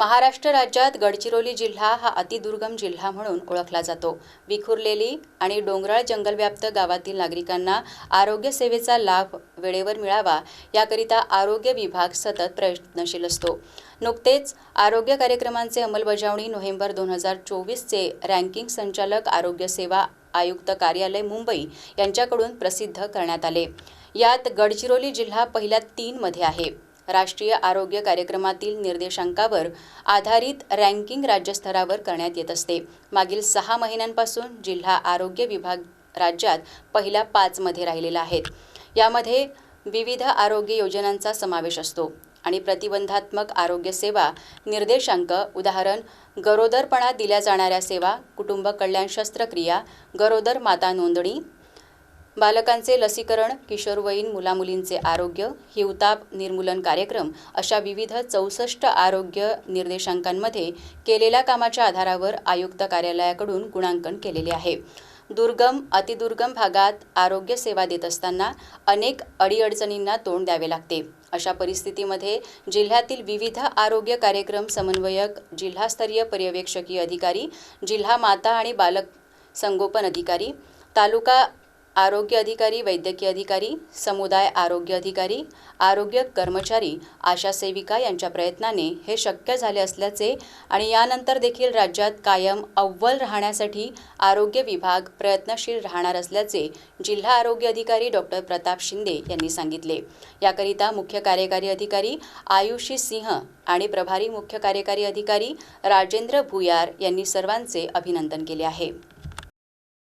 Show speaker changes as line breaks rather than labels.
महाराष्ट्र राज्यात गडचिरोली जिल्हा हा अतिदुर्गम जिल्हा म्हणून ओळखला जातो. विखुरलेली आणि डोंगराळ जंगलव्याप्त गावातील नागरिकांना आरोग्य सेवेचा लाभ वेळेवर मिळावा याकरिता आरोग्य विभाग सतत प्रयत्नशील असतो. नुकतेच आरोग्य कार्यक्रमांचे अंमलबजावणी नोव्हेंबर दोन हजार चोवीसचे रँकिंग संचालक आरोग्य सेवा आयुक्त कार्यालय मुंबई यांच्याकडून प्रसिद्ध करण्यात आले. यात गडचिरोली जिल्हा पहिल्या तीनमध्ये आहे. राष्ट्रीय आरोग्य कार्यक्रमातील निर्देशांकावर आधारित रँकिंग राज्यस्तरावर करण्यात येत असते. मागील सहा महिन्यांपासून जिल्हा आरोग्य विभाग राज्यात पहिल्या पाचमध्ये राहिलेला आहे. यामध्ये विविध आरोग्य योजनांचा समावेश असतो आणि प्रतिबंधात्मक आरोग्य सेवा निर्देशांक उदाहरण गरोदरपणात दिल्या जाणाऱ्या सेवा कुटुंब कल्याण शस्त्रक्रिया गरोदर माता नोंदणी बालकांचे लसीकरण किशोरवयीन मुलामुलींचे आरोग्य हिवताप निर्मूलन कार्यक्रम अशा विविध चौसष्ट आरोग्य निर्देशांकांमध्ये केलेल्या कामाच्या आधारावर आयुक्त कार्यालयाकडून गुणांकन केलेले आहे. दुर्गम अतिदुर्गम भागात आरोग्य सेवा देत असताना अनेक अडीअडचणींना तोंड द्यावे लागते. अशा परिस्थितीमध्ये जिल्ह्यातील विविध आरोग्य कार्यक्रम समन्वयक जिल्हास्तरीय पर्यवेक्षकीय अधिकारी जिल्हा माता आणि बालक संगोपन अधिकारी तालुका आरोग्य अधिकारी वैद्यकीय अधिकारी समुदाय आरोग्य अधिकारी आरोग्य कर्मचारी आशा सेविका यांच्या प्रयत्नाने हे शक्य झाले असल्याचे आणि यानंतर देखील राज्यात कायम अव्वल राहण्यासाठी आरोग्य विभाग प्रयत्नशील राहणार असल्याचे जिल्हा आरोग्य अधिकारी डॉक्टर प्रताप शिंदे यांनी सांगितले. याकरिता मुख्य कार्यकारी अधिकारी आयुषी सिंह आणि प्रभारी मुख्य कार्यकारी अधिकारी राजेंद्र भुयार यांनी सर्वांचे अभिनंदन केले आहे.